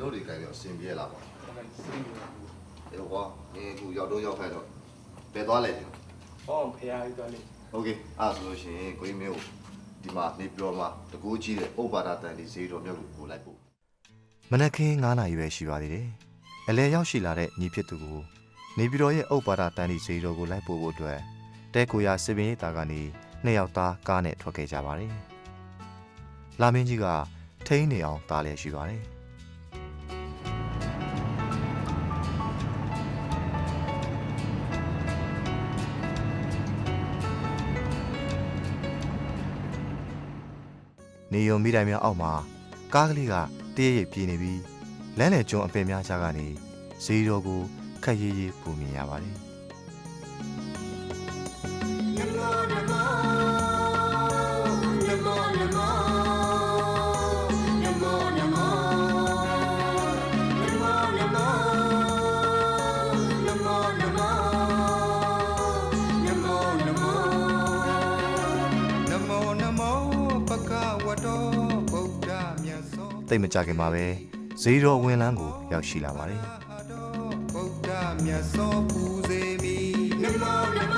လို့တွေကြိုင်တော့အဆင်ပြေလာပါ ဟုတ်ကဲ့စရင်ပါဘူး အေးကွာအေးအခုရောက်တော့ရောက်ခိုင်းတော့ဘယ်သွားလဲဒီ ဟောဖရားကြီးသွားလေ โอเคအဲ့ဒါဆိုလို့ရှိရင်ကိုကြီးမျိုးဒီမှာနေပြောမှာတကူကြီးတဲ့ဥပါဒတန်ဒီဈေးတော်မြတ်ကိုကိုလိုက်ပို့ မနက်ခင်း9နာရီပဲရှိပါသေးတယ်။အလဲရောက်ရှိလာတဲ့ညီဖြစ်သူကိုနေပြည်တော်ရဲ့ဥပ္ပါဒတန်ဒီစီတော်ကိုလိုက်ပို့ဖို့အတွက်တဲကိုရစစ်ပင်ရေးသားကနေနှစ်ယောက်သားကားနဲ့ထွက်ခဲ့ကြပါတယ်။လာမင်းကြီးကထိန်းနေအောင်တားလျက်ရှိပါတယ်။ နေယုံမိတိုင်များအောက်မှာကားကလေးကတည့်ရိပ်ပြေးနေပြီးလမ်းလေကျွန်းအပင်များချာကနေဈေးတော်ကိုခက်ရေးရေးပူမြင်ရပါတယ်။န တ်စွာတိတ်မကြခင်မှာပဲဈေးတော်ဝင်လန်းကိုရောက်ရှိလာပါတယ်ဗုဒ္ဓမြတ်စွာပူဇေမိနမော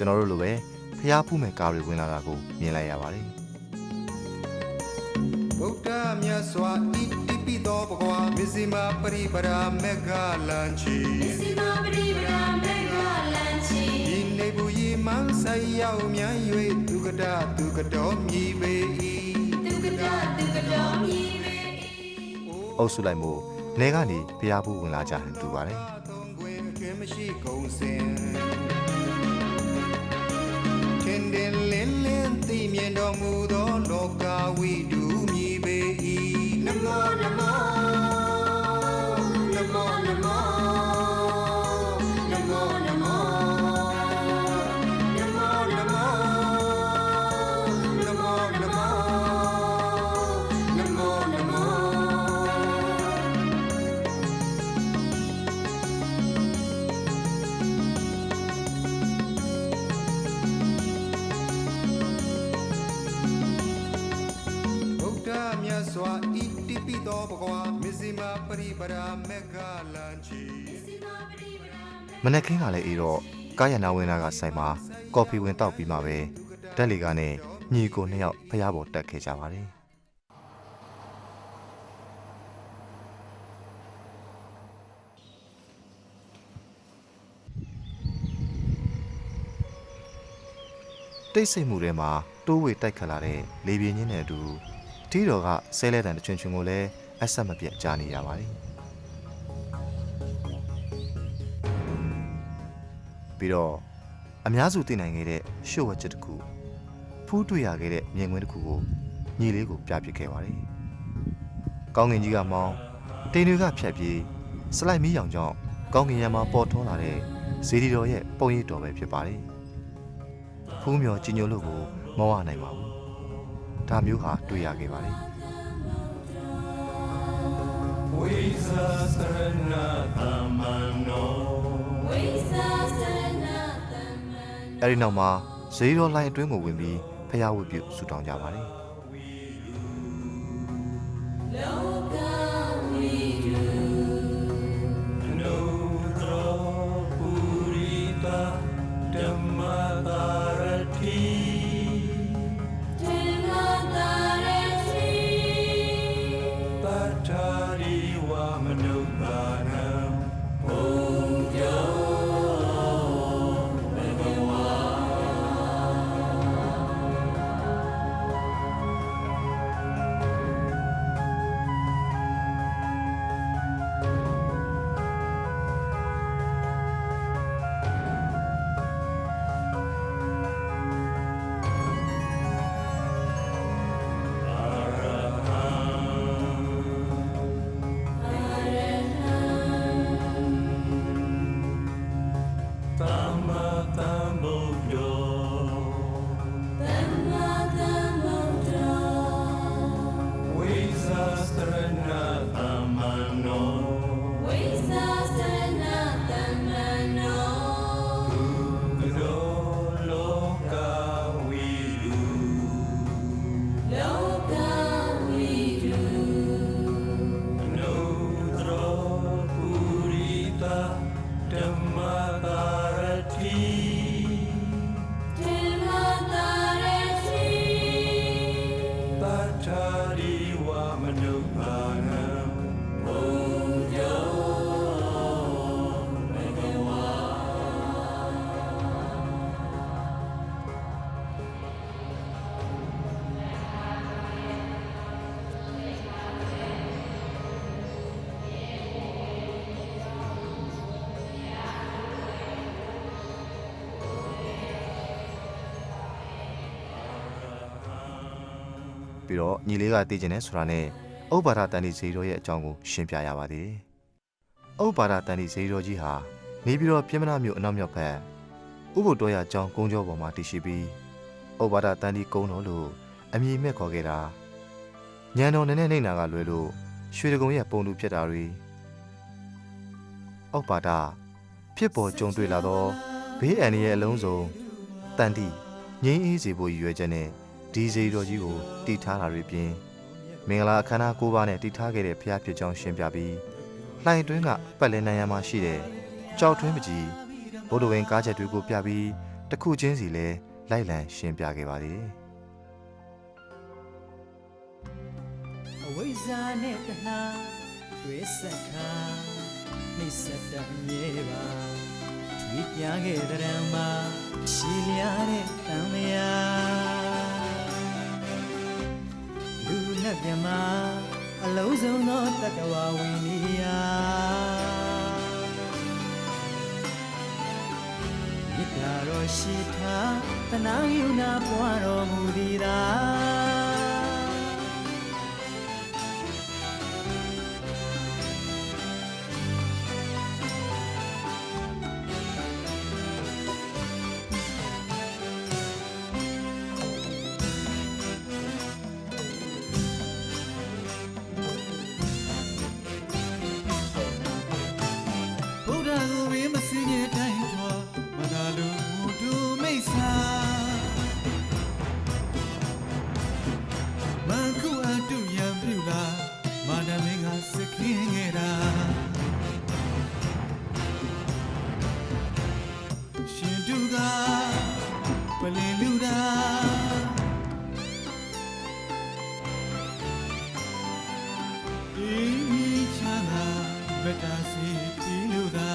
ကျွန်တော်တို့လိုပဲဖျားဖူးမဲ့ကားတွေဝင်လာတာကိုမြင်လိုက်ရပါတယ်ဗုဒ္ဓမြတ်စွာဣတိပိသောဘဂဝါမစ္စည်းမပရိပရာမေဃလံချီ Sima Bri Bra Mega Lanchi ဒီနေဘူးရီမန်းဆိုင်ရောက်မြန်၍ဒုက္ကတဒုက္ကတော်မြည်ပေ၏ Dukata Dukata Mi Be အုပ်စုလိုက်မှုနေကနေဖျားဖူးဝင်လာကြဟန်တူပါတယ် တင်တင်လင်းလင်းသိမြင်တော်မူသောလောကဝိတု မစ္စည်းမပရိပရာမေဃလံချီ Sima Bri Bra မနက်ခင်းကလည်းအေးတော့ကားရနာဝင်လာကဆိုင်မှာကော်ဖီဝင်တောက်ပြီးမှပဲတက်လီကနဲ့ညီကိုနှစ်ယောက်ဖျားပေါ်တက်ခဲ့ကြပါတယ်တိတ်ဆိတ်မှုထဲမှာတိုးဝေတိုက်ခတ်လာတဲ့လေပြင်းချင်းနဲ့အတူတီးတော်ကဆဲလဲတန်တစ်ချွင်ချွင်ကိုလည်း အဆက်မပြတ်ကြားနေရပါတယ်ပြီးတော့အများစုသိနိုင်ခဲ့တဲ့ရှုပ်ဝက်ချက်တစ်ခုဖူးတွေ့ရခဲ့တဲ့မြင်ကွင်းတစ်ခုကိုညီလေးကိုပြပစ်ခဲ့ပါတယ်ကောင်းငင်ကြီးကမောင်းတိန်တွေကဖြတ်ပြီးစလိုက်မီးရောင်ကြောင့်ကောင်းငင်ရံမှာပေါ်ထွန်းလာတဲ့ဇေဒီတော်ရဲ့ပုံရိပ်တော်ပဲဖြစ်ပါတယ်ဖူးမြော်ကြီးညိုလို့ကိုမဝနိုင်ပါဘူးဒါမျိုးဟာတွေ့ရခဲ့ပါတယ် အဲဒီနောက်မှာဇေဒီတော်လိုင်းအတွင်းကိုဝင်ပြီးဖျားဝတ်ပြုဆူတောင်းကြပါတယ် ပြီးတော့ညီလေးကတည်ကျင်တယ်ဆိုတာနဲ့ဥပ္ပါဒတန်ဒီဇေရောရဲ့အကြောင်းကိုရှင်းပြရပါသေးတယ်။ဥပ္ပါဒတန်ဒီဇေရောကြီးဟာနေပြီးတော့ပြင်မနာမြို့အနောက်မြောက်ဘက်ဥပုတ္တရကျောင်းကုန်းကျောပေါ်မှာတည်ရှိပြီးဥပ္ပါဒတန်ဒီကုန်းတော်လို့အမည်မဲ့ခေါ်ခဲ့တာညံတော်နည်းနည်းနေတာကလွယ်လို့ရွှေတကုံရဲ့ပုံလူဖြစ်တာတွေဥပ္ပါဒဖြစ်ပေါ်ကြုံတွေ့လာသောဘေးအန္တရာယ်အလုံးစုံတန်တိငြိမ်းအေးစေဖို့ရည်ရွယ်ချက်နဲ့ ဒီဇေတော်ကြီးကိုတည်ထားတာတွေပြင်မင်္ဂလာအခမ်းအနား၉ပါးနဲ့တည်ထားခဲ့တဲ့ဖျားဖြစ်ကြောင်းရှင်းပြပြီးလှိုင်တွင်းကပတ်လည်နိုင်ရမှာရှိတဲ့ကြောက်ထွင်းပကြီးဘုဒ္ဓဝင်ကားချက်တွေကိုပြပြီးတစ်ခုချင်းစီလဲလိုက်လံရှင်းပြခဲ့ပါသေးတယ်အဝိဇ္ဇာနဲ့တဏှာတွေ့ဆက်ခါနှိစက်တမြဲပါထွေးပြခဲ့တဲ့ရံမှာရှည်လျားတဲ့တန်လျာ လူနဲ့မြမအလုံးစုံသောတတဝဝိနိယမြစ်တာတော်ရှိထားတနာယူနာပွားတော်မူသည်သာ ပလင်လူတာဒီချာနာမတ္တာစီတီလူတာ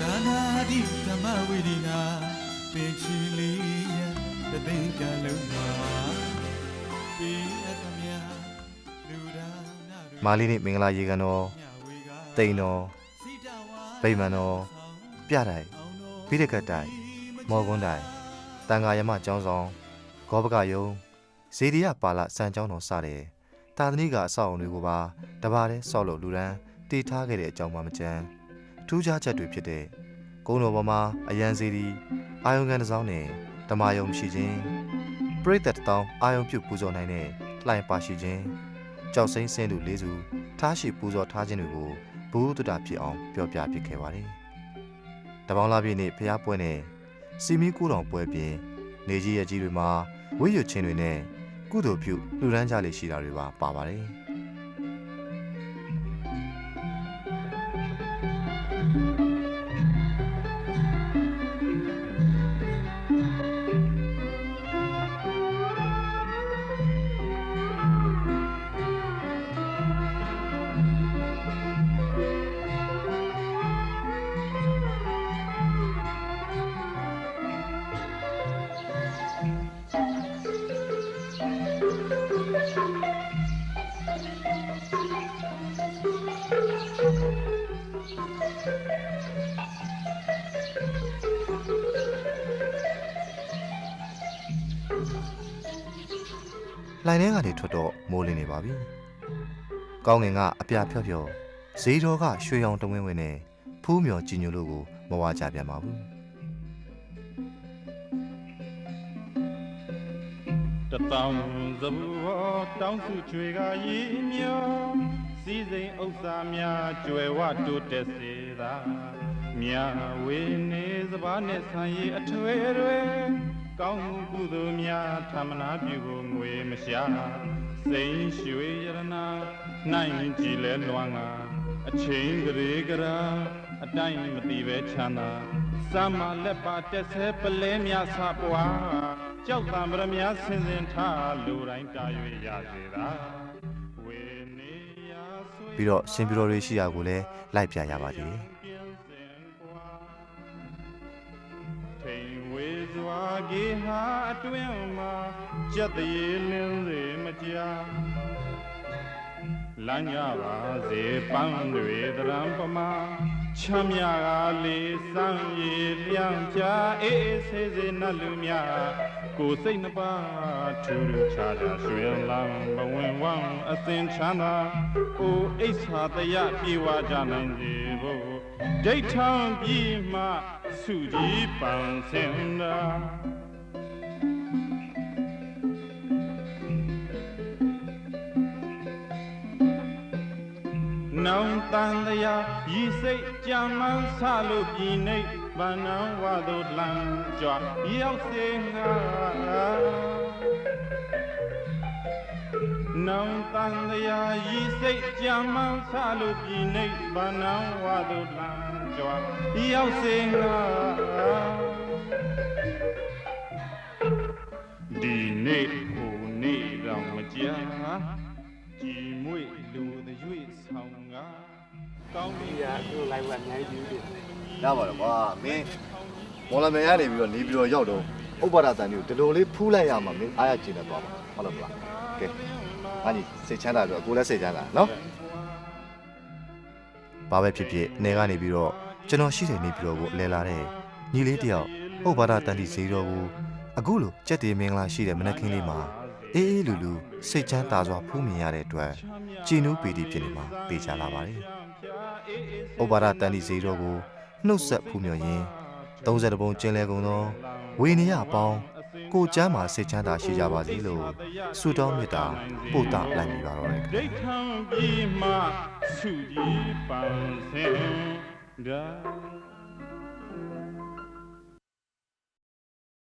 ဒါနာတိဓမ္မဝိဒိနာပင်ချီလေးရတသိင်ကလုံးမှာပိအတ္တမြလူဒါနာတို့မာလီနဲ့မင်္ဂလာရေကန်တော်ညဝေကတိန်တော်စီတဝါ ဗိမာန်တော်ပြတိုင်အောင်တော်ဘိဒကတ်တိုင်မော်ကွန်းတိုင်တန်ဃာယမကျောင်းဆောင်ဂောဘကယုံဇေဒီယပါလစံကျောင်းတော်စတဲ့တာသနိကအဆောက်အုံတွေကိုပါတပါးတည်းဆောက်လုပ်လူရန်တည်ထားခဲ့တဲ့အကြောင်းမှမကျန်ထူးခြားချက်တွေဖြစ်တဲ့ကုန်းတော်ပေါ်မှာအရန်ဇေဒီအာယုံကန်တစ်စောင်းနဲ့ဓမာယုံရှိခြင်းပရိသတ်တစ်တောင်းအာယုံပြုတ်ပူဇော်နိုင်တဲ့လှိုင်ပါရှိခြင်းကြောက်စိမ့်စင်းသူလေးစုထားရှိပူဇော်ထားခြင်းတွေကို ဘုဟုတ္တဖြစ်အောင်ပြောပြဖြစ်ခဲ့ပါတယ်တပေါင်းလာပြည့်နေ့ဖျားပွဲနဲ့စီမီကူတော်ပွဲပြင်နေကြီးရကြီးတွေမှာဝိရွချင်းတွေနဲ့ကုသိုလ်ပြုလှူဒန်းကြလေရှိတာတွေပါပါပါတယ် လှိုင်ထဲကနေထွက်တော့မိုးလင်းနေပါပြီ။ကောင်းငင်ကအပြဖြော့ဖြော့ဈေးတော်ကရွှေရောင်တဝင်းဝင်းနဲ့ဖူးမြော်ကြည်ညိုလို့ကိုမဝါကြပြန်ပါဘူးတတောင်သဘောတောင်းစုချွေကရည်မြောစီစိမ်ဥစ္စာများကျွယ်ဝတိုးတက်စေသာမြဝေနေစဘာနဲ့ဆံရည်အထွေတွေ ကောင်းမှုကုသိုလ်များธรรมနာပြုကိုငွေမရှာစိန်ရွှေရတနာနိုင်ကြည်လဲလွမ်းကာအချင်းကလေးကရာအတိုင်းမတိပဲချမ်းသာစမ်းမလက်ပါတက်ဆဲပလဲများစပွားကြောက်တံပရမများဆင်စင်ထားလူတိုင်းတာ၍ရစေသာဝေနေရဆွေ ပြီးတော့ရှင်ပြတော်တွေရှိရာကိုလည်းလိုက်ပြရပါသေးတယ် ကေဟာအတွင်မှာကြက်တရေလင်းစေမကြာလမ်းကြပါစေပန်းတွေတရံပမာချမ်းမြကလေးစမ်းရည်လျံပြအေးအေးဆေးဆေးနတ်လူများ ကိုယ်စိတ်နှပါထူးထူးခြားခြားရွှင်လန်းဘဝင်ဝမ်းအစင်ချမ်းသာအိုအိဆာတရပြေဝကြနိုင်စေဖို့ဒိဋ္ဌံပြီးမှစုကြည်ပန်းစင်သာနောင်တန်တရားဤစိတ်ကြံမှန်းဆလို့ပြည်နေ ဗန္နံဝါတို့လမ်းကြွရောက်စေငါနောင်တန်တရားဤစိတ်ကြံမှန်းဆလို့ပြည်နေဗန္နံဝါတို့လမ်းကြွရောက်စေငါဒီနေ့ဟိုနေ့တော့မကြာကြည်မွေလူ de ရွေ့ဆောင်က ကောင်းဒီပြီကသူ့ live ကအများကြီးပြီးပြီရပါတော့ကွာမင်းမော်လမြိုင်ကနေပြီးတော့နေပြီးတော့ရောက်တော့ဥပ္ပါဒတန်တွေကိုဒီလိုလေးဖူးလိုက်ရမှာမင်းအားရကျင်နေသွားမှာဟုတ်လားမလားကဲအညီစိတ်ချမ်းသာပြီးတော့ကိုယ်လည်းစိတ်ချမ်းသာနော်ဘာပဲဖြစ်ဖြစ်နေကနေပြီးတော့ကျွန်တော်ရှိတဲ့နေပြီးတော့ကိုအလဲလာတဲ့ညီလေးတယောက်ဟုတ်ဘာသာတန်တီဈေးတော်ကိုအခုလိုကြက်တီမင်္ဂလာရှိတဲ့မနက်ခင်းလေးမှာအေးအေးလူလူစိတ်ချမ်းသာစွာဖူးမြင်ရတဲ့အတွက်ကြည်နူးပီတိဖြစ်နေမှာသိချလာပါတယ်။ ဥပဒါတန်တီဈေးတော်ကိုနှုတ်ဆက်ဖူးမြော်ရင်း30ပုံကျင်းလဲကုန်သောဝေနေရပေါင်းကိုကျမ်းမှာစိတ်ချမ်းသာရှိကြပါစေလို့ဆုတောင်းမေတ္တာပို့တာလိုက်မိပါတော့တယ်ခင်ဗျာဒိဋ္ဌံပြီးမှစုကြည်ပန်းစင်ဒါ